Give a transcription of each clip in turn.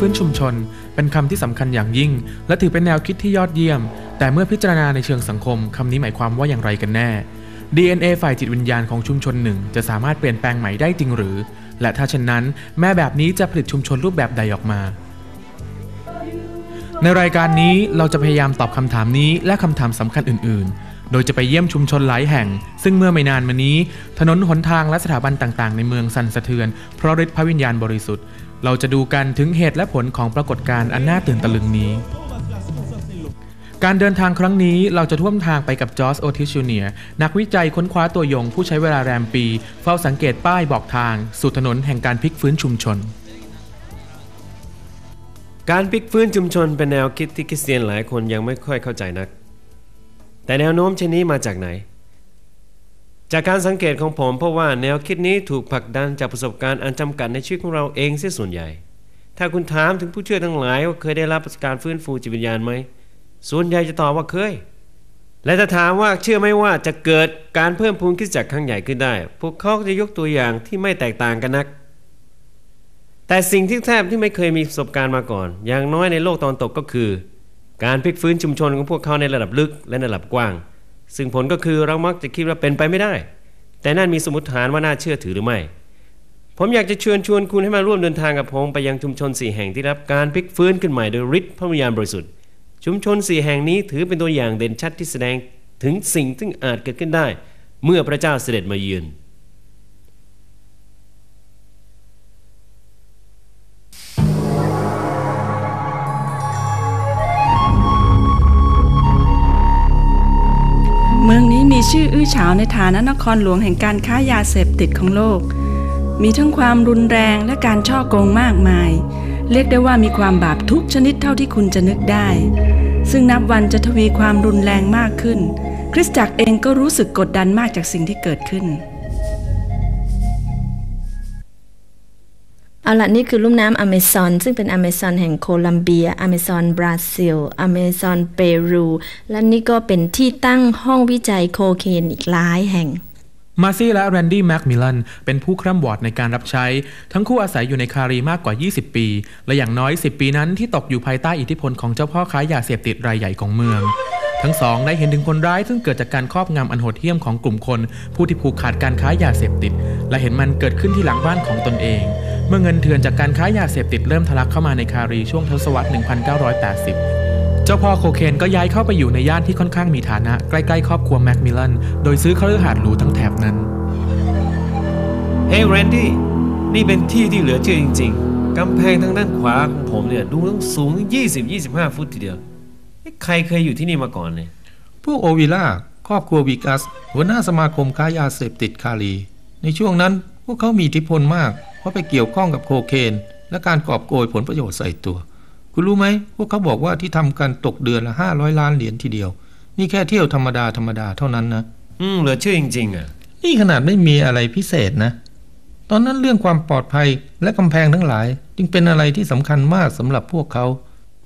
พื้นชุมชน เป็นคำที่สำคัญอย่างยิ่ง และถือเป็นแนวคิดที่ยอดเยี่ยม แต่เมื่อพิจารณาในเชิงสังคมคำนี้หมายความว่าอย่างไรกันแน่ DNA ฝ่ายจิตวิญญาณของชุมชนหนึ่งจะสามารถเปลี่ยนแปลงใหม่ได้จริงหรือ และถ้าเช่นนั้น แม่แบบนี้จะผลิตชุมชนรูปแบบใดออกมา ในรายการนี้เราจะพยายามตอบคำถามนี้และคำถามสำคัญอื่น ๆโดยจะไปเยี่ยมชุมชนหลายแห่ง ซึ่งเมื่อไม่นานมานี้ ถนนหนทางและสถาบันต่างๆ ในเมืองสั่นสะเทือน เพราะฤทธิ์พระวิญญาณบริสุทธิ์ เราจะดูกันถึงเหตุและผลของปรากฏการณ์อันน่าตื่นตะลึงนี้ การเดินทางครั้งนี้เราจะท่วมทางไปกับจอร์จโอทิชูเนียนักวิจัยค้นคว้าตัวยงผู้ใช้เวลาแรมปี เฝ้าสังเกตป้ายบอกทางสู่ถนนแห่งการพลิกฟื้นชุมชน การพลิกฟื้นชุมชนเป็นแนวคิดที่คริสเตียนหลายคนยังไม่ค่อยเข้าใจนัก แต่แนวโน้มเช่นนี้มาจากไหน จากการสังเกตของผมเพราะว่าแนวคิดนี้ถูกผลักดันจากประสบการณ์อันจำกัดในชีวิตของเราเองเสียส่วนใหญ่ ถ้าคุณถามถึงผู้เชื่อทั้งหลายว่าเคยได้รับการฟื้นฟูจิตวิญญาณไหมส่วนใหญ่จะตอบว่าเคย และถ้าถามว่าเชื่อไหมว่าจะเกิดการเพิ่มพูนคริสตจักรครั้งใหญ่ขึ้นได้ พวกเขาจะยกตัวอย่างที่ไม่แตกต่างกันนัก แต่สิ่งที่แทบที่ไม่เคยมีประสบการณ์มาก่อน อย่างน้อยในโลกตอนตกก็คือ การพลิกฟื้นชุมชนของพวกเขาในระดับลึกและในระดับกว้าง ซึ่งผลก็คือเรามักจะคิดว่าเป็นไปไม่ได้ แต่นั่นมีสมมติฐานว่าน่าเชื่อถือหรือไม่ ผมอยากจะเชิญชวนคุณให้มาร่วมเดินทางกับผมไปยังชุมชนสี่แห่งที่รับการพลิกฟื้นขึ้นใหม่โดยฤทธิ์พระวิญญาณบริสุทธิ์ ชุมชนสี่แห่งนี้ถือเป็นตัวอย่างเด่นชัดที่แสดงถึงสิ่งที่อาจเกิดขึ้นได้ เมื่อพระเจ้าเสด็จมาเยือน ฉาวในฐานะนครหลวงแห่งการค้ายาเสพติดของโลก มีทั้งความรุนแรงและการช่อโกงมากมาย เรียกได้ว่ามีความบาปทุกชนิดเท่าที่คุณจะนึกได้ ซึ่งนับวันจะทวีความรุนแรงมากขึ้น คริสตจักรเองก็รู้สึกกดดันมากจากสิ่งที่เกิดขึ้น เอาละนี่คือลุ่มน้ำอเมซอนซึ่งเป็นอเมซอนแห่งโคลัมเบียอเมซอนบราซิลอเมซอนเปรู และนี่ก็เป็นที่ตั้งห้องวิจัยโคเคนอีกหลายแห่งมาซี่และแรนดี้แมคมิลลันเป็นผู้คร่ำวอดในการรับใช้ ทั้งคู่อาศัยอยู่ในคารีมากกว่า 20 ปี และอย่างน้อย 10 ปีนั้นที่ตกอยู่ภายใต้อิทธิพลของเจ้าพ่อค้ายาเสพติดรายใหญ่ของเมือง ทั้งสองได้เห็นถึงคนร้ายซึ่งเกิดจากการครอบงำอันโหดเหี้ยมของกลุ่มคน ผู้ที่ผูกขาดการค้ายาเสพติด และเห็นมันเกิดขึ้นที่หลังบ้านของตนเอง เมื่อเงินเถื่อนจากการค้ายาเสพติดเริ่มทะลักเข้ามาในคารีช่วงทศวรรษ 1980 เจ้าพ่อโคเคนก็ย้ายเข้าไปอยู่ในย่านที่ค่อนข้างมีฐานะใกล้ๆ ครอบครัวแมคมิลลัน โดยซื้อเครือหาดหรูทั้งแถบนั้น เฮ้ยแรนดี้ นี่เป็นที่ที่เหลือเชื่อจริง ๆ กำแพงทางด้านขวาของผมเนี่ยดูต้องสูง 20-25 ฟุตทีเดียวเอ๊ะใครเคยอยู่ที่นี่มาก่อนเนี่ยพวกโอวิล่าครอบครัววิกัส หัวหน้าสมาคมค้ายาเสพติดคาลี ในช่วงนั้นพวกเขามีอิทธิพลมาก เพราะไปเกี่ยวข้องกับโคเคน และการกอบโกยผลประโยชน์ใส่ตัว คุณรู้ไหมพวกเขาบอกว่าที่ทำกันตกเดือนละ500ล้านเหรียญทีเดียว นี่แค่เที่ยวธรรมดาธรรมดาเท่านั้นนะอืมเหลือเชื่อจริงๆอะนี่ขนาดไม่มีอะไรพิเศษนะ ตอนนั้นเรื่องความปลอดภัยและกำแพงทั้งหลาย จึงเป็นอะไรที่สำคัญมากสำหรับพวกเขา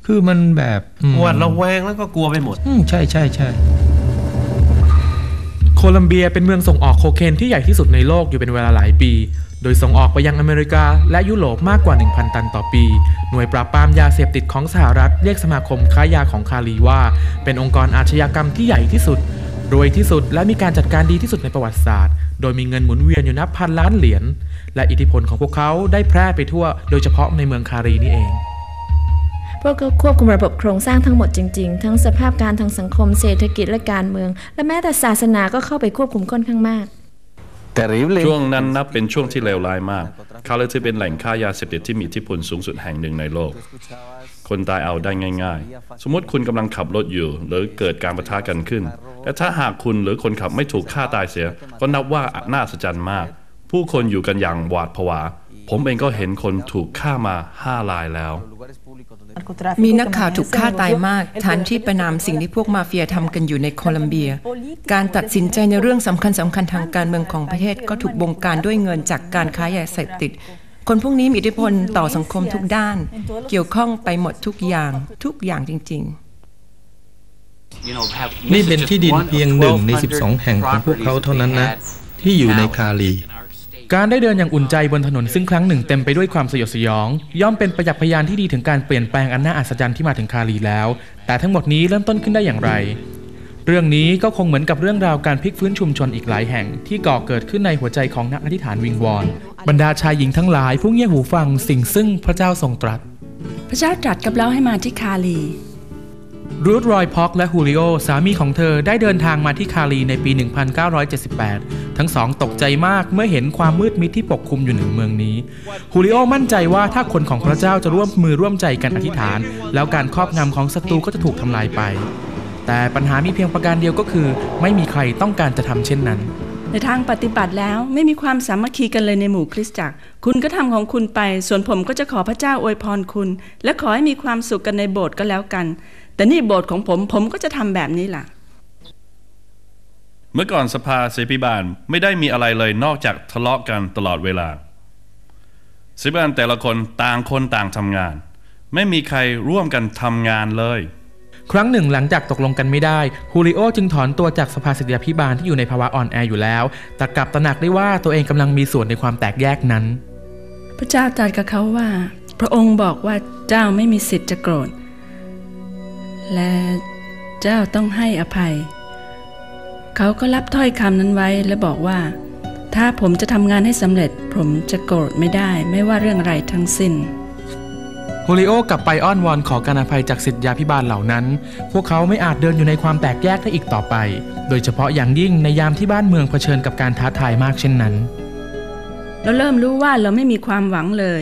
คือมันแบบอืมหวาดระแวงแล้วก็กลัวไปหมด อืมใช่ใช่ใช่โคลัมเบียเป็นเมืองส่งออกโคเคนที่ใหญ่ที่สุดในโลกอยู่เป็นเวลาหลายปี โดยส่งออกไปยังอเมริกาและยุโรปมากกว่า 1,000 ตันต่อปี หน่วยปราบปรามยาเสพติดของสหรัฐเรียกสมาคมค้ายาของคาลีว่า เป็นองค์กรอาชญากรรมที่ใหญ่ที่สุด รวยที่สุดและมีการจัดการดีที่สุดในประวัติศาสตร์ โดยมีเงินหมุนเวียนอยู่นับพันล้านเหรียญ และอิทธิพลของพวกเขาได้แพร่ไปทั่ว โดยเฉพาะในเมืองคารีนี่เองพวกเขาควบคุมระบบโครงสร้างทั้งหมดจริงๆ ทั้งสภาพการทางสังคมเศรษฐกิจและการเมือง และแม้แต่ศาสนาก็เข้าไปควบคุมค่อนข้างมาก Terrible. ช่วงนั้นนับเป็นช่วงที่เลวร้ายมาก คาเลถือเป็นแหล่งค้ายาเสพติดที่มีอิทธิพลสูงสุดแห่งหนึ่งในโลก คนตายเอาได้ง่าย ๆ สมมติคุณกำลังขับรถอยู่ หรือเกิดการประทะกันขึ้น และถ้าหากคุณหรือคนขับไม่ถูกฆ่าตายเสีย ก็นับว่าน่าสะใจมาก ผู้คนอยู่กันอย่างหวาดผวา ผมเองก็เห็นคนถูกฆ่ามาห้ารายแล้ว มีนักข่าวถูกฆ่าตายมากฐานที่ประนามสิ่งที่พวกมาเฟียทำกันอยู่ในโคลัมเบีย การตัดสินใจในเรื่องสำคัญสำคัญทางการเมืองของประเทศก็ถูกบงการด้วยเงินจากการค้ายาเสพติด คนพวกนี้มีอิทธิพลต่อสังคมทุกด้าน เกี่ยวข้องไปหมดทุกอย่างทุกอย่างจริง ๆนี่เป็นที่ดินเพียงหนึ่งใน 12 แห่งของพวกเขาเท่านั้นนะ ที่อยู่ในคาลี การได้เดินอย่างอุ่นใจบนถนนซึ่งครั้งหนึ่งเต็มไปด้วยความสยดสยอง ย่อมเป็นประจักษ์พยานที่ดีถึงการเปลี่ยนแปลงอันน่าอัศจรรย์ที่มาถึงคาลีแล้ว แต่ทั้งหมดนี้เริ่มต้นขึ้นได้อย่างไร เรื่องนี้ก็คงเหมือนกับเรื่องราวการพลิกฟื้นชุมชนอีกหลายแห่ง ที่ก่อเกิดขึ้นในหัวใจของนักอธิษฐานวิงวอนบรรดาชายหญิงทั้งหลายผู้เงี่ยหูฟังสิ่งซึ่งพระเจ้าทรงตรัส พระเจ้าตรัสกับเราให้มาที่คาลี รูธรอยพ็อกและฮูริโอสามีของเธอได้เดินทางมาที่คาลีในปี 1978 ทั้งสองตกใจมากเมื่อเห็นความมืดมิดที่ปกคลุมอยู่เหนือเมืองนี้ฮูริโอมั่นใจว่าถ้าคนของพระเจ้าจะร่วมมือร่วมใจกันอธิษฐาน แล้วการครอบงำของศัตรูก็จะถูกทำลายไป แต่ปัญหามีเพียงประการเดียวก็คือ ไม่มีใครต้องการจะทำเช่นนั้น ในทางปฏิบัติแล้วไม่มีความสามัคคีกันเลยในหมู่คริสตจักร คุณก็ทำของคุณไป ส่วนผมก็จะขอพระเจ้าอวยพรคุณ และขอให้มีความสุขกันในโบสถ์ก็แล้วกัน แต่นี่โบสถ์ของผมผมก็จะทำแบบนี้ล่ะ เมื่อก่อนสภาเสพิบาลไม่ได้มีอะไรเลยนอกจากทะเลาะกันตลอดเวลาเสพิบาลแต่ละคนต่างคนต่างทำงาน ไม่มีใครร่วมกันทำงานเลย ครั้งหนึ่งหลังจากตกลงกันไม่ได้ฮูริโอจึงถอนตัวจากสภาสิทธิพิบาลที่อยู่ในภาวะอ่อนแออยู่แล้ว แต่กลับตระหนักได้ว่าตัวเองกำลังมีส่วนในความแตกแยกนั้น พระเจ้าตรัสกับเขาว่า พระองค์บอกว่าเจ้าไม่มีสิทธิ์จะโกรธ และเจ้าต้องให้อภัย เขาก็รับถ้อยคำนั้นไว้และบอกว่า ถ้าผมจะทำงานให้สำเร็จ ผมจะโกรธไม่ได้ไม่ว่าเรื่องอะไรทั้งสิ้นฮูริโอกลับไปอ้อนวอนขอการอภัยจากสิทธยาพิบาลเหล่านั้น พวกเขาไม่อาจเดินอยู่ในความแตกแยกได้อีกต่อไป โดยเฉพาะอย่างยิ่งในยามที่บ้านเมืองเผชิญกับการท้าทายมากเช่นนั้น เราเริ่มรู้ว่าเราไม่มีความหวังเลย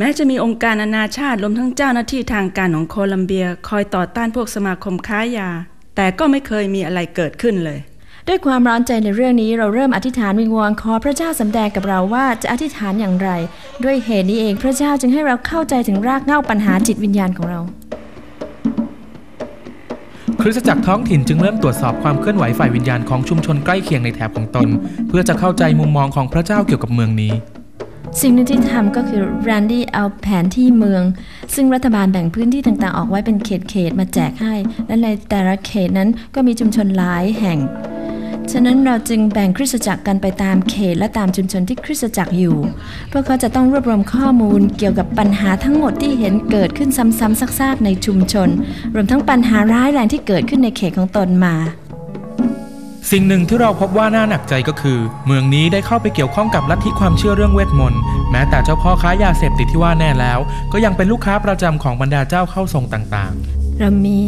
แม้จะมีองค์การนานาชาติรวมทั้งเจ้าหน้าที่ทางการของโคลัมเบีย คอยต่อต้านพวกสมาคมค้ายา แต่ก็ไม่เคยมีอะไรเกิดขึ้นเลย ด้วยความร้อนใจในเรื่องนี้เราเริ่มอธิษฐานวิงวอนขอพระเจ้าสำแดงกับเราว่าจะอธิษฐานอย่างไร ด้วยเหตุนี้เองพระเจ้าจึงให้เราเข้าใจถึงรากเหง้าปัญหาจิตวิญญาณของเรา คริสตจักรท้องถิ่นจึงเริ่มตรวจสอบความเคลื่อนไหวฝ่ายวิญญาณของชุมชนใกล้เคียงในแถบของตน เพื่อจะเข้าใจมุมมองของพระเจ้าเกี่ยวกับเมืองนี้ สิ่งหนึ่งที่ทำก็คือแรนดี้เอาแผนที่เมือง ซึ่งรัฐบาลแบ่งพื้นที่ต่างๆ ออกไว้เป็นเขตๆมาแจกให้ และในแต่ละเขตนั้นก็มีชุมชนหลายแห่ง ฉะนั้นเราจึงแบ่งคริสตจักรกันไปตามเขตและตามชุมชนที่คริสตจักรอยู่ พวกเขาจะต้องรวบรวมข้อมูลเกี่ยวกับปัญหาทั้งหมดที่เห็นเกิดขึ้นซ้ำๆซากๆในชุมชน รวมทั้งปัญหาร้ายแรงที่เกิดขึ้นในเขตของตนมา สิ่งหนึ่งที่เราพบว่าน่าหนักใจก็คือ เมืองนี้ได้เข้าไปเกี่ยวข้องกับลัทธิความเชื่อเรื่องเวทมนต์แม้แต่เจ้าพ่อค้ายาเสพติดที่ว่าแน่แล้ว ก็ยังเป็นลูกค้าประจำของบรรดาเจ้าเข้าทรงต่างๆเรามี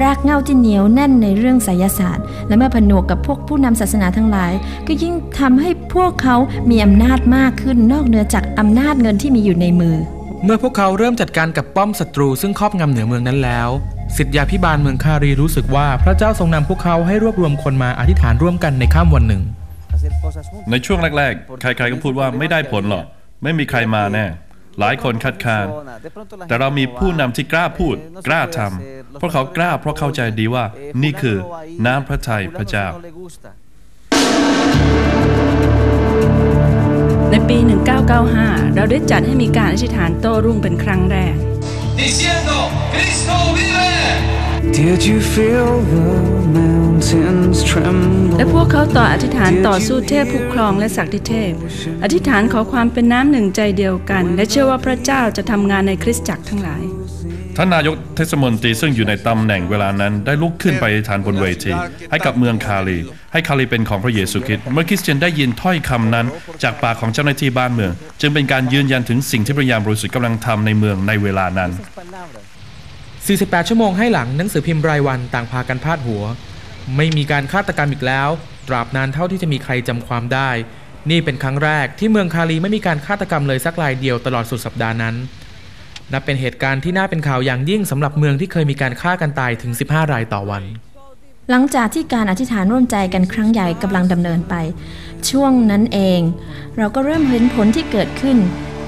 รากเหง้าที่เหนียวแน่นในเรื่องไสยศาสตร์ และเมื่อผนวกกับพวกผู้นำศาสนาทั้งหลาย ก็ยิ่งทำให้พวกเขามีอำนาจมากขึ้นนอกเหนือจากอำนาจเงินที่มีอยู่ในมือ เมื่อพวกเขาเริ่มจัดการกับป้อมศัตรูซึ่งครอบงำเหนือเมืองนั้นแล้ว สิทธยาพิบาลเมืองคารีรู้สึกว่าพระเจ้าทรงนำพวกเขาให้รวบรวมคนมาอธิษฐานร่วมกันในค่ำวันหนึ่ง ในช่วงแรกๆ ใครๆก็พูดว่าไม่ได้ผลหรอก ไม่มีใครมาแน่ หลายคนคัดค้าน แต่เรามีผู้นำที่กล้าพูด กล้าทำเพราะเขากล้าเพราะเข้าใจดีว่า นี่คือน้ำพระทัยพระเจ้า ในปี 1995 เราได้จัดให้มีการอธิษฐานโต้รุ่งเป็นครั้งแรก diciendo, Cristo vive. และพวกเขาต่ออธิษฐานต่อสู้เทพผู้ครองและศักดิเทพ อธิษฐานขอความเป็นน้ำหนึ่งใจเดียวกัน และเชื่อว่าพระเจ้าจะทำงานในคริสตจักรทั้งหลาย ท่านนายกเทศมนตรีซึ่งอยู่ในตำแหน่งเวลานั้นได้ลุกขึ้นไปอธิษฐานบนเวที ให้กับเมืองคาลี ให้คาลีเป็นของพระเยซูคริสต์เมื่อคริสเตียนได้ยินถ้อยคำนั้น จากปากของเจ้าหน้าที่บ้านเมือง จึงเป็นการยืนยันถึงสิ่งที่พระยามบริสุทธิ์กำลังทำในเมืองในเวลานั้น 48 ชั่วโมงให้หลังหนังสือพิมพ์รายวันต่างพากันพาดหัว ไม่มีการฆาตกรรมอีกแล้ว ตราบนานเท่าที่จะมีใครจำความได้ นี่เป็นครั้งแรกที่เมืองคาลีไม่มีการฆาตกรรมเลยสักรายเดียวตลอดสุดสัปดาห์นั้น นับเป็นเหตุการณ์ที่น่าเป็นข่าวอย่างยิ่งสำหรับเมืองที่เคยมีการฆ่ากันตายถึง 15 รายต่อวัน หลังจากที่การอธิษฐานร่วมใจกันครั้งใหญ่กำลังดำเนินไป ช่วงนั้นเอง เราก็เริ่มเห็นผลที่เกิดขึ้น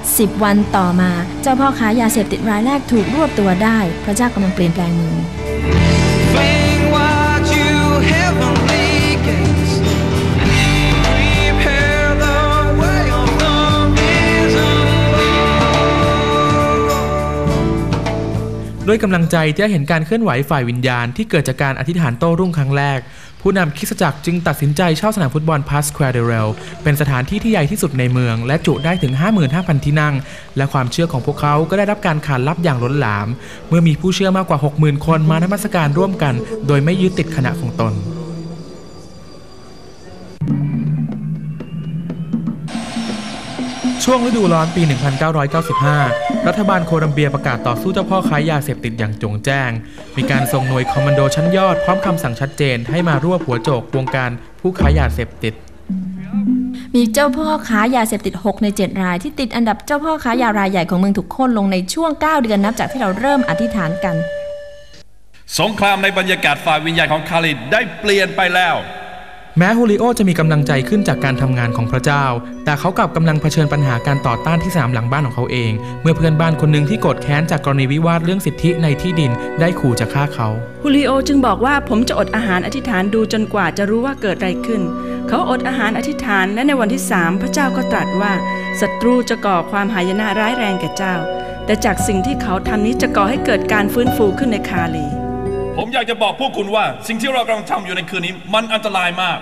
10 วันต่อมา เจ้าพ่อค้ายาเสพติดรายแรกถูกรวบตัวได้ พระเจ้ากำลังเปลี่ยนแปลงเมือง Fling wide you heavenly gates. Prepare the way of the risen Lord. ด้วยกำลังใจที่ได้เห็นการเคลื่อนไหวฝ่ายวิญญาณที่เกิดจากการอธิษฐานโต้รุ่งครั้งแรก ผู้นำคริสตจักรจึงตัดสินใจเช่าสนามฟุตบอลพาสควร์เดเรลเป็นสถานที่ที่ใหญ่ที่สุดในเมือง และจุได้ถึง 55,000 ที่นั่ง และความเชื่อของพวกเขาก็ได้รับการขานรับอย่างล้นหลาม เมื่อมีผู้เชื่อมากกว่า 60,000 คนมานมัสการร่วมกัน โดยไม่ยึดติดคณะของตนช่วงฤดูร้อนปี 1995 รัฐบาลโคลัมเบียประกาศต่อสู้เจ้าพ่อค้ายาเสพติดอย่างจงแจ้ง มีการส่งหน่วยคอมมานโดชั้นยอดพร้อมคำสั่งชัดเจนให้มารวบหัวโจกวงการผู้ค้ายาเสพติด มีเจ้าพ่อค้ายาเสพติด 6 ใน 7 รายที่ติดอันดับเจ้าพ่อค้ายารายใหญ่ของเมืองถูกโค่นลงในช่วง 9 เดือนนับจากที่เราเริ่มอธิษฐานกัน สงครามในบรรยากาศฝ่ายวิญญาณของคาริดได้เปลี่ยนไปแล้ว แม้ฮูริโอจะมีกำลังใจขึ้นจากการทำงานของพระเจ้า แต่เขากลับกำลังเผชิญปัญหาการต่อต้านที่สามหลังบ้านของเขาเอง เมื่อเพื่อนบ้านคนหนึ่งที่โกรธแค้นจากกรณีวิวาทเรื่องสิทธิในที่ดินได้ขู่จะฆ่าเขาฮูลิโอจึงบอกว่าผมจะอดอาหารอธิษฐานดูจนกว่าจะรู้ว่าเกิดอะไรขึ้น เขาอดอาหารอธิษฐานและในวันที่สามพระเจ้าก็ตรัสว่าศัตรูจะก่อความหายนะร้ายแรงแก่เจ้า แต่จากสิ่งที่เขาทำนี้จะก่อให้เกิดการฟื้นฟูขึ้นในคาลี ผมอยากจะบอกพวกคุณว่า สิ่งที่เรากำลังทำอยู่ในคืนนี้ มันอันตรายมาก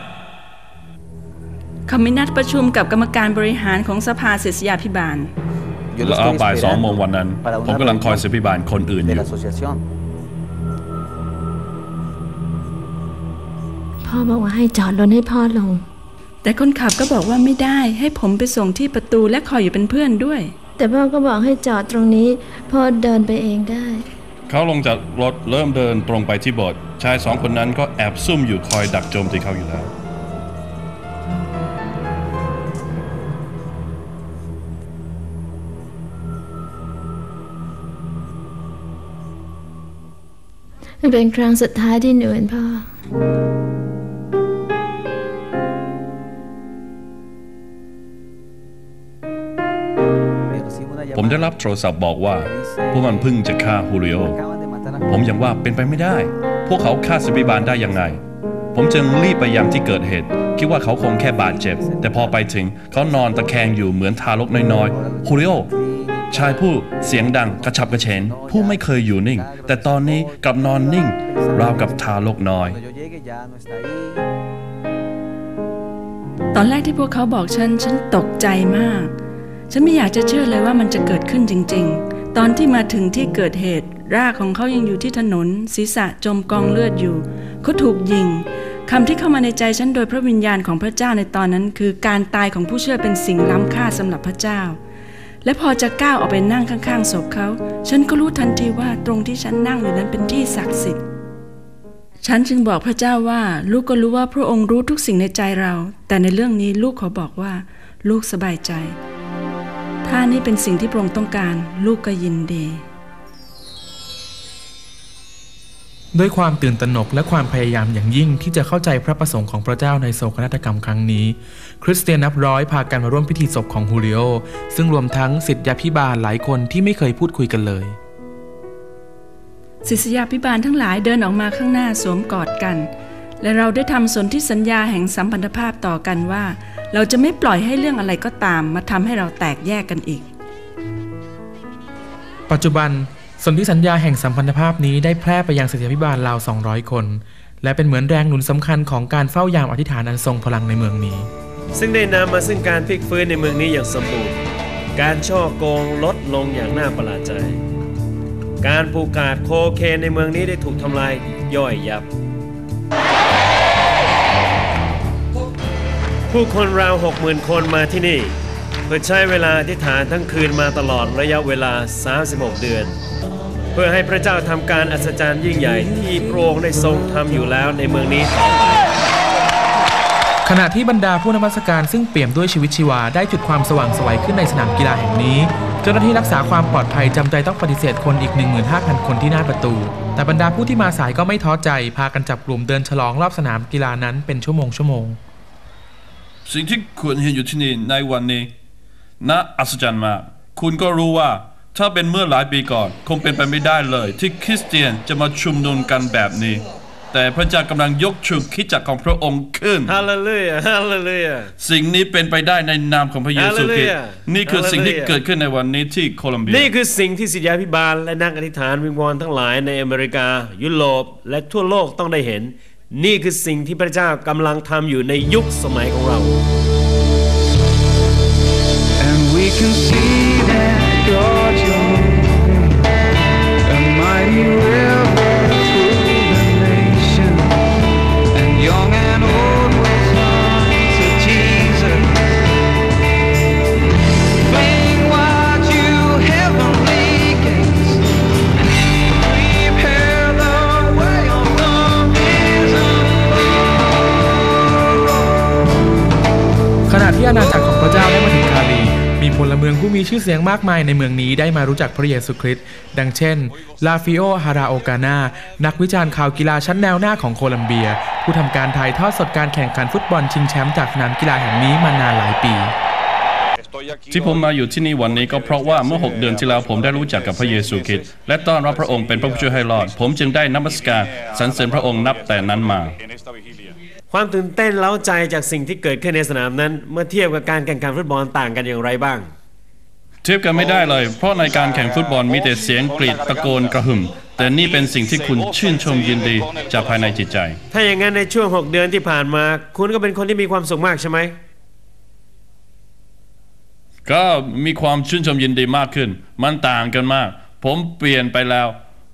เขามีนัดประชุมกับกรรมการบริหารของสภาศิษยาพิบาลแล้วบ่ายสองโมงวันนั้นผมกำลังคอยสืบพิบาลคนอื่นอยู่พ่อบอกว่าให้จอดรถให้พ่อลง แต่คนขับก็บอกว่าไม่ได้ให้ผมไปส่งที่ประตูและคอยอยู่เป็นเพื่อนด้วย แต่พ่อก็บอกให้จอดตรงนี้ พ่อเดินไปเองได้ เขาลงจากรถเริ่มเดินตรงไปที่โบสถ์ชายสองคนนั้นก็แอบซุ่มอยู่คอยดักโจมตีเขาอยู่แล้ว เป็นครั้งสุดท้ายที่หนูเห็นพ่อ ได้รับโทรศัพท์บอกว่า พวกมันเพิ่งจะฆ่าฮูริโอ ผมยังว่าเป็นไปไม่ได้ พวกเขาฆ่าสืบพิบาลได้ยังไง ผมจึงรีบไปยังที่เกิดเหตุ คิดว่าเขาคงแค่บาดเจ็บ แต่พอไปถึงเขานอนตะแคงอยู่เหมือนทารกน้อยๆฮูริโอชายผู้เสียงดังกระฉับกระเฉงผู้ไม่เคยอยู่นิ่ง แต่ตอนนี้กลับนอนนิ่ง ราวกับทารกน้อย ตอนแรกที่พวกเขาบอกฉัน ฉันตกใจมาก ฉันไม่อยากจะเชื่อเลยว่ามันจะเกิดขึ้นจริง ๆ ตอนที่มาถึงที่เกิดเหตุรากของเขายังอยู่ที่ถนน ศีรษะจมกองเลือดอยู่ เขาถูกยิงคำที่เข้ามาในใจฉันโดยพระวิญญาณของพระเจ้าในตอนนั้น คือการตายของผู้เชื่อเป็นสิ่งล้ำค่าสำหรับพระเจ้า และพอจะก้าวออกไปนั่งข้างๆศพเขา ฉันก็รู้ทันทีว่าตรงที่ฉันนั่งอยู่นั้นเป็นที่ศักดิ์สิทธิ์ฉันจึงบอกพระเจ้าว่า ลูกก็รู้ว่าพระองค์รู้ทุกสิ่งในใจเรา แต่ในเรื่องนี้ลูกขอบอกว่า ลูกสบายใจ ถ้านี่เป็นสิ่งที่พระองค์ต้องการ ลูกก็ยินดี ด้วยความตื่นตระหนกและความพยายามอย่างยิ่งที่จะเข้าใจพระประสงค์ของพระเจ้าในโศกนาฏกรรมครั้งนี้ คริสเตียนนับร้อยพากันมาร่วมพิธีศพของฮูริโอ ซึ่งรวมทั้งสิทธยาพิบาลหลายคนที่ไม่เคยพูดคุยกันเลยศิษยาพิบาลทั้งหลายเดินออกมาข้างหน้าสวมกอดกัน และเราได้ทำสนธิสัญญาแห่งสัมพันธภาพต่อกันว่า เราจะไม่ปล่อยให้เรื่องอะไรก็ตามมาทำให้เราแตกแยกกันอีก ปัจจุบันสนธิสัญญาแห่งสัมพันธภาพนี้ได้แพร่ไปยังศิษยาพิบาลราว 200 คน และเป็นเหมือนแรงหนุนสำคัญของการเฝ้ายามอธิษฐานอันทรงพลังในเมืองนี้ ซึ่งได้นำมาซึ่งการพลิกฟื้นในเมืองนี้อย่างสมบูรณ์ การช่อโกงลดลงอย่างน่าประหลาดใจ การผูกขาดโคเคนในเมืองนี้ได้ถูกทำลายย่อยยับ ผู้คนราว 60,000 คนมาที่นี่ เพื่อใช้เวลาอธิษฐานทั้งคืนมาตลอดระยะเวลา 36 เดือน เพื่อให้พระเจ้าทำการอัศจรรย์ยิ่งใหญ่ที่พระองค์ได้ทรงทำอยู่แล้วในเมืองนี้ต่อไปขณะที่บรรดาผู้นมัสการซึ่งเปี่ยมด้วยชีวิตชีวาได้จุดความสว่างไสวัยขึ้นในสนามกีฬาแห่งนี้ เจ้าหน้าที่รักษาความปลอดภัยจำใจต้องปฏิเสธคนอีก 15,000 คนที่หน้าประตู แต่บรรดาผู้ที่มาสายก็ไม่ท้อใจ พากันจับกลุ่มเดินฉลองรอบสนามกีฬานั้นเป็นชั่วโมงชั่วโมง สิ่งที่คุณเห็นอยู่ที่นี่ในวันนี้น่าอัศจรรย์มาก คุณก็รู้ว่าถ้าเป็นเมื่อหลายปีก่อน คงเป็นไปไม่ได้เลย ที่คริสเตียนจะมาชุมนุมกันแบบนี้ แต่พระเจ้ากำลังยกชุมคริดจักรของพระองค์ขึ้นฮาเลลูยาฮาเลลูยาสิ่งนี้เป็นไปได้ในนามของพระเยซูคริสต์ Hallelujah นี่คือสิ่งที่ Hallelujah เกิดขึ้นในวันนี้ที่โคลัมเบียนี่คือสิ่งที่ศิษยาพิบาลและนักอธิษฐานวิงวอนทั้งหลายในอเมริกา ยุโรปและทั่วโลกต้องได้เห็น นี่คือสิ่งที่พระเจ้ากำลังทำอยู่ในยุคสมัยของเรา And we can see that God อาณาจักรของพระเจ้าได้มาถึงคาลีมีพลเมืองผู้มีชื่อเสียงมากมายในเมืองนี้ได้มารู้จักพระเยซูคริสต์ดังเช่น ลาฟิโอ ฮาราโอกานา นักวิจารณ์ข่าวกีฬาชั้นแนวหน้าของโคลัมเบีย ผู้ทำการถ่ายทอดสดการแข่งขันฟุตบอลชิงแชมป์จากสนามกีฬาแห่งนี้มานานหลายปี ที่ผมมาอยู่ที่นี่วันนี้ก็เพราะว่าเมื่อ 6 เดือนที่แล้วผมได้รู้จักกับพระเยซูคริสต์และต้อนรับพระองค์เป็นพระผู้ช่วยให้รอด ผมจึงได้นมัสการสรรเสริญพระองค์นับแต่นั้นมา ความตื่นเต้นเล้าใจจากสิ่งที่เกิดขึ้นในสนามนั้น เมื่อเทียบกับการแข่งขันฟุตบอลต่างกันอย่างไรบ้าง เทียบกันไม่ได้เลย เพราะในการแข่งฟุตบอลมีแต่เสียงกรีดตะโกนกระหึ่ม แต่นี่เป็นสิ่งที่คุณชื่นชมยินดีจากภายในจิตใจ ถ้าอย่างนั้นในช่วง 6 เดือนที่ผ่านมา คุณก็เป็นคนที่มีความสุขมากใช่ไหมก็มีความชื่นชมยินดีมากขึ้น มันต่างกันมาก ผมเปลี่ยนไปแล้ว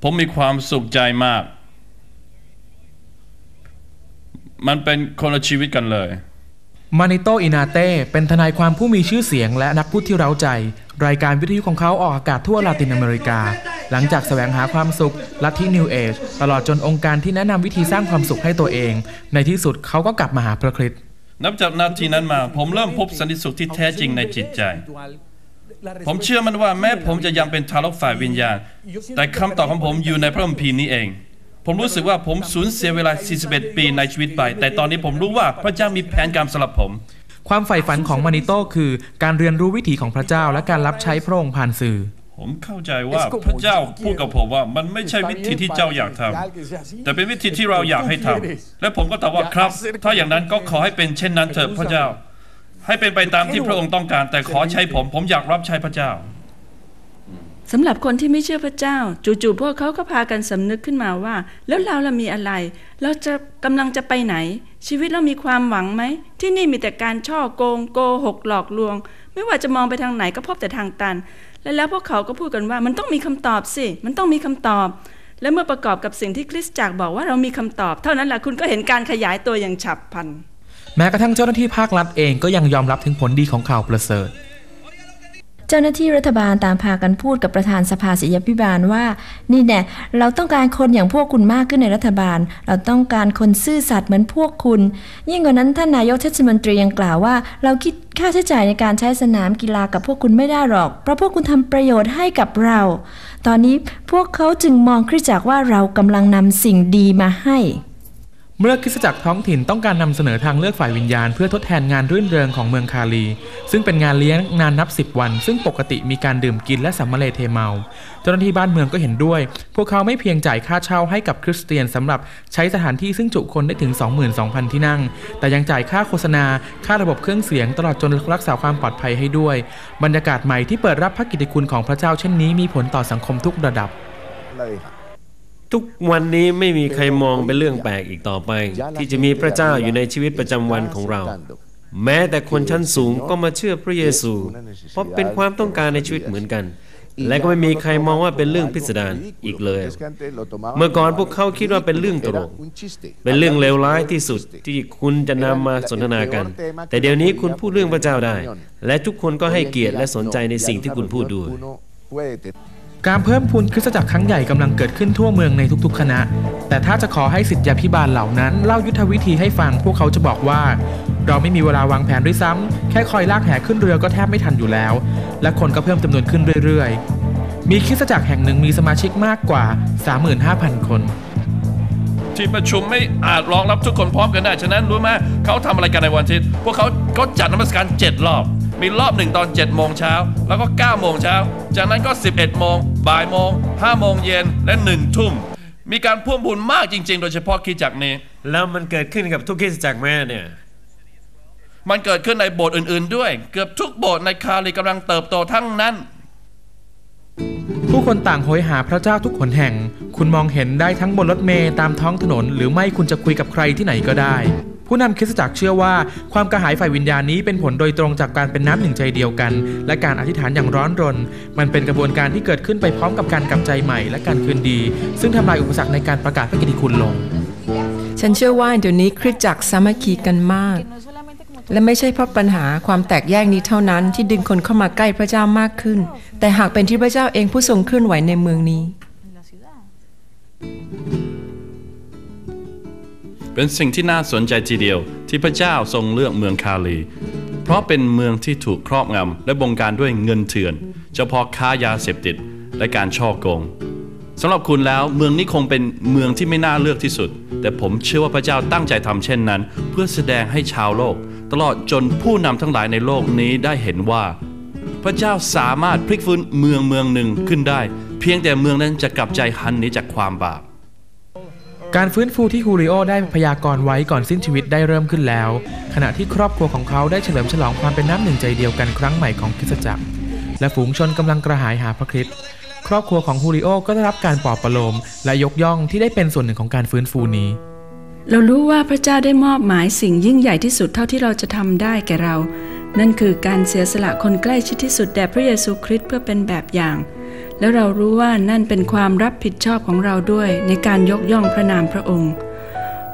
ผมมีความสุขใจมาก มันเป็นคนละชีวิตกันเลย มานิโตอินาเต้เป็นทนายความผู้มีชื่อเสียงและนักพูดที่เร้าใจ รายการวิทยุของเขาออกอากาศทั่วลาตินอเมริกา หลังจากแสวงหาความสุขลัทธินิวเอจตลอดจนองค์การที่แนะนำวิธีสร้างความสุขให้ตัวเอง ในที่สุดเขาก็กลับมาหาพระคริสต์นับจากนาทีนั้นมา ผมเริ่มพบสันติสุขที่แท้จริงในจิตใจ ผมเชื่อมันว่าแม้ผมจะยังเป็นทารกฝ่ายวิญญาณ แต่คำตอบของผมอยู่ในพระคัมภีร์นี้เอง ผมรู้สึกว่าผมสูญเสียเวลา 41 ปีในชีวิตไป แต่ตอนนี้ผมรู้ว่าพระเจ้ามีแผนการสำหรับผม ความใฝ่ฝันของมานิโตคือการเรียนรู้วิถีของพระเจ้าและการรับใช้พระองค์ผ่านสื่อ ผมเข้าใจว่าพระเจ้าพูดกับผมว่ามันไม่ใช่วิธีที่เจ้าอยากทำแต่เป็นวิธีที่เราอยากให้ทำและผมก็ตอบว่าครับ ถ้าอย่างนั้นก็ขอให้เป็นเช่นนั้นเถิดพระเจ้า ให้เป็นไปตามที่พระองค์ต้องการ แต่ขอใช้ผมผมอยากรับใช้พระเจ้า สำหรับคนที่ไม่เชื่อพระเจ้า จู่ๆพวกเขาก็พากันสำนึกขึ้นมาว่า แล้วเราละมีอะไร เราจะกำลังจะไปไหน ชีวิตเรามีความหวังไหม ที่นี่มีแต่การช่อโกงโกหกหลอกลวง ไม่ว่าจะมองไปทางไหนก็พบแต่ทางตัน และแล้วพวกเขาก็พูดกันว่ามันต้องมีคำตอบสิ มันต้องมีคำตอบ และเมื่อประกอบกับสิ่งที่คริสตจักรบอกว่าเรามีคำตอบ เท่านั้นแหละคุณก็เห็นการขยายตัวอย่างฉับพลัน แม้กระทั่งเจ้าหน้าที่ภาครัฐเองก็ยังยอมรับถึงผลดีของข่าวประเสริฐ จ้าหน้าที่รัฐบาลตามพากันพูดกับประธานสภาศิยพิบาลว่า นี่แน่เราต้องการคนอย่างพวกคุณมากขึ้นในรัฐบาล เราต้องการคนซื่อสัตย์เหมือนพวกคุณ ยิ่งกว่านั้นท่านนายกเทศมนตรียังกล่าวว่า เราคิดค่าใช้จ่ายในการใช้สนามกีฬากับพวกคุณไม่ได้หรอก เพราะพวกคุณทำประโยชน์ให้กับเรา ตอนนี้พวกเขาจึงมองคริสจักรว่าเรากำลังนำสิ่งดีมาให้ เมื่อคริสตจักรท้องถิ่นต้องการนำเสนอทางเลือกฝ่ายวิญญาณ เพื่อทดแทนงานรื่นเริงของเมืองคาลี ซึ่งเป็นงานเลี้ยงนานนับ 10 วัน ซึ่งปกติมีการดื่มกินและสัมมาเลเทเมา เจ้าหน้าที่บ้านเมืองก็เห็นด้วย พวกเขาไม่เพียงจ่ายค่าเช่าให้กับคริสเตียนสำหรับใช้สถานที่ซึ่งจุคนได้ถึง 22,000 ที่นั่ง แต่ยังจ่ายค่าโฆษณา ค่าระบบเครื่องเสียงตลอดจนรักษาความปลอดภัยให้ด้วย บรรยากาศใหม่ที่เปิดรับพระกิตติคุณของพระเจ้าเช่นนี้มีผลต่อสังคมทุกระดับ ทุกวันนี้ไม่มีใครมองเป็นเรื่องแปลกอีกต่อไป ที่จะมีพระเจ้าอยู่ในชีวิตประจำวันของเรา แม้แต่คนชั้นสูงก็มาเชื่อพระเยซู เพราะเป็นความต้องการในชีวิตเหมือนกัน และก็ไม่มีใครมองว่าเป็นเรื่องพิสดารอีกเลย เมื่อก่อนพวกเขาคิดว่าเป็นเรื่องตลก เป็นเรื่องเลวร้ายที่สุดที่คุณจะนำมาสนทนากัน แต่เดี๋ยวนี้คุณพูดเรื่องพระเจ้าได้ และทุกคนก็ให้เกียรติและสนใจในสิ่งที่คุณพูดด้วย การเพิ่มพูนคริสตจักรครั้งใหญ่กำลังเกิดขึ้นทั่วเมืองในทุกๆ คณะ แต่ถ้าจะขอให้สิทธยาพิบาลเหล่านั้นเล่ายุทธวิธีให้ฟังพวกเขาจะบอกว่า เราไม่มีเวลาวางแผนด้วยซ้ำแค่คอยลากแห่ขึ้นเรือก็แทบไม่ทันอยู่แล้ว และคนก็เพิ่มจำนวนขึ้นเรื่อยๆ มีคริสตจักรแห่งหนึ่งมีสมาชิกมากกว่า 35,000 คน ที่ประชุมไม่อาจรองรับทุกคนพร้อมกันได้ฉะนั้นรู้ไหมเขาทำอะไรกันในวันอาทิตย์พวกเขาก็จัดนมัสการเจ็ดรอบ มีรอบหนึ่งตอน7จ็ดโมงเช้าแล้วก็9ก้าโมงเช้าจากนั้นก็ 11โมงบ่ายโมง5โมงเย็นและ1ทุ่มมีการพ่วงบุญมากจริง ๆ โดยเฉพาะคริดจักรนี้ แล้วมันเกิดขึ้นกับทุกคริสตจักรแม่เนี่ยมันเกิดขึ้นในโบสถ์อื่น ๆ ด้วย เกือบทุกโบสถ์ในคาลีกำลังเติบโตทั้งนั้นผู้คนต่างโหยหาพระเจ้าทุกหนแห่ง คุณมองเห็นได้ทั้งบนรถเมล์ตามท้องถนน หรือไม่คุณจะคุยกับใครที่ไหนก็ได้ ผู้นำคริสตจักรเชื่อว่า ความกระหายฝ่ายวิญญาณนี้เป็นผลโดยตรงจากการเป็นน้ำหนึ่งใจเดียวกัน และการอธิษฐานอย่างร้อนรน มันเป็นกระบวนการที่เกิดขึ้นไปพร้อมกับการกลับใจใหม่และการคืนดี ซึ่งทำลายอุปสรรคในการประกาศพระกิตติคุณลง ฉันเชื่อว่าเดี๋ยวนี้คริสตจักรสามัคคีกันมาก และไม่ใช่เพราะปัญหาความแตกแยกนี้เท่านั้นที่ดึงคนเข้ามาใกล้พระเจ้ามากขึ้น แต่หากเป็นที่พระเจ้าเองผู้ทรงเคลื่อนไหวในเมืองนี้ เป็นสิ่งที่น่าสนใจทีเดียว ที่พระเจ้าทรงเลือกเมืองคาลี เพราะเป็นเมืองที่ถูกครอบงำและบงการด้วยเงินเถื่อนเฉพาะค้ายาเสพติดและการช่อโกงสำหรับคุณแล้วเมืองนี้คงเป็นเมืองที่ไม่น่าเลือกที่สุด แต่ผมเชื่อว่าพระเจ้าตั้งใจทำเช่นนั้น เพื่อแสดงให้ชาวโลก ตลอดจนผู้นำทั้งหลายในโลกนี้ได้เห็นว่า พระเจ้าสามารถพลิกฟื้นเมืองเมืองหนึ่งขึ้นได้ เพียงแต่เมืองนั้นจะกลับใจหันหนี้จากความบาป การฟื้นฟูที่ฮูริโอได้พยากรณ์ไว้ก่อนสิ้นชีวิตได้เริ่มขึ้นแล้ว ขณะที่ครอบครัวของเขาได้เฉลิมฉลองความเป็นน้ำหนึ่งใจเดียวกันครั้งใหม่ของคริสตจักร และฝูงชนกำลังกระหายหาพระคริสต์ครอบครัวของฮูริโอก็ได้รับการปลอบประโลม และยกย่องที่ได้เป็นส่วนหนึ่งของการฟื้นฟูนี้ เรารู้ว่าพระเจ้าได้มอบหมายสิ่งยิ่งใหญ่ที่สุดเท่าที่เราจะทำได้แก่เรา นั่นคือการเสียสละคนใกล้ชิดที่สุดแด่พระเยซูคริสต์เพื่อเป็นแบบอย่าง แล้วเรารู้ว่านั่นเป็นความรับผิดชอบของเราด้วยในการยกย่องพระนามพระองค์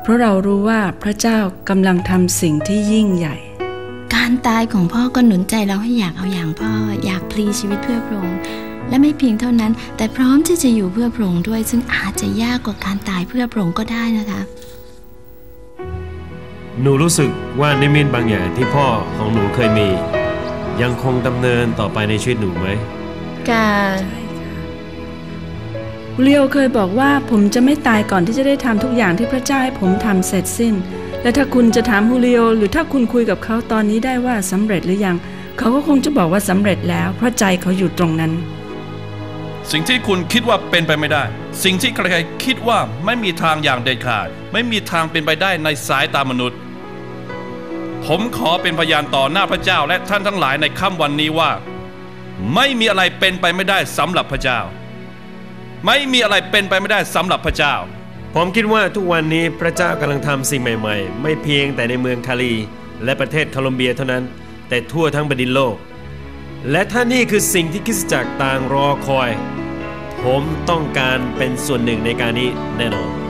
เพราะเรารู้ว่าพระเจ้ากำลังทำสิ่งที่ยิ่งใหญ่ การตายของพ่อก็หนุนใจเราให้อยากเอาอย่างพ่อ อยากพลีชีวิตเพื่อพระองค์และไม่เพียงเท่านั้น แต่พร้อมที่จะอยู่เพื่อพระองค์ด้วย ซึ่งอาจจะยากกว่าการตายเพื่อพระองค์ก็ได้นะคะ หนูรู้สึกว่านิมิตบางอย่างที่พ่อของหนูเคยมี ยังคงดำเนินต่อไปในชีวิตหนูไหม การ เลียวเคยบอกว่าผมจะไม่ตายก่อนที่จะได้ทำทุกอย่างที่พระเจ้าให้ผมทำเสร็จสิ้น และถ้าคุณจะถามฮูเลียวหรือถ้าคุณคุยกับเขาตอนนี้ได้ว่าสำเร็จหรือยัง เขาก็คงจะบอกว่าสำเร็จแล้วเพราะใจเขาอยู่ตรงนั้น สิ่งที่คุณคิดว่าเป็นไปไม่ได้ สิ่งที่ใครๆคิดว่าไม่มีทางอย่างเด็ดขาด ไม่มีทางเป็นไปได้ในสายตามนุษย์ ผมขอเป็นพยานต่อหน้าพระเจ้าและท่านทั้งหลายในค่ำวันนี้ว่า ไม่มีอะไรเป็นไปไม่ได้สำหรับพระเจ้า ไม่มีอะไรเป็นไปไม่ได้สำหรับพระเจ้า ผมคิดว่าทุกวันนี้พระเจ้ากำลังทำสิ่งใหม่ ๆ ไม่เพียงแต่ในเมืองคาลี และประเทศโคลอมเบียเท่านั้น แต่ทั่วทั้งแผ่นดินโลก และถ้านี่คือสิ่งที่คริสตจักรต่างรอคอย ผมต้องการเป็นส่วนหนึ่งในการนี้แน่นอน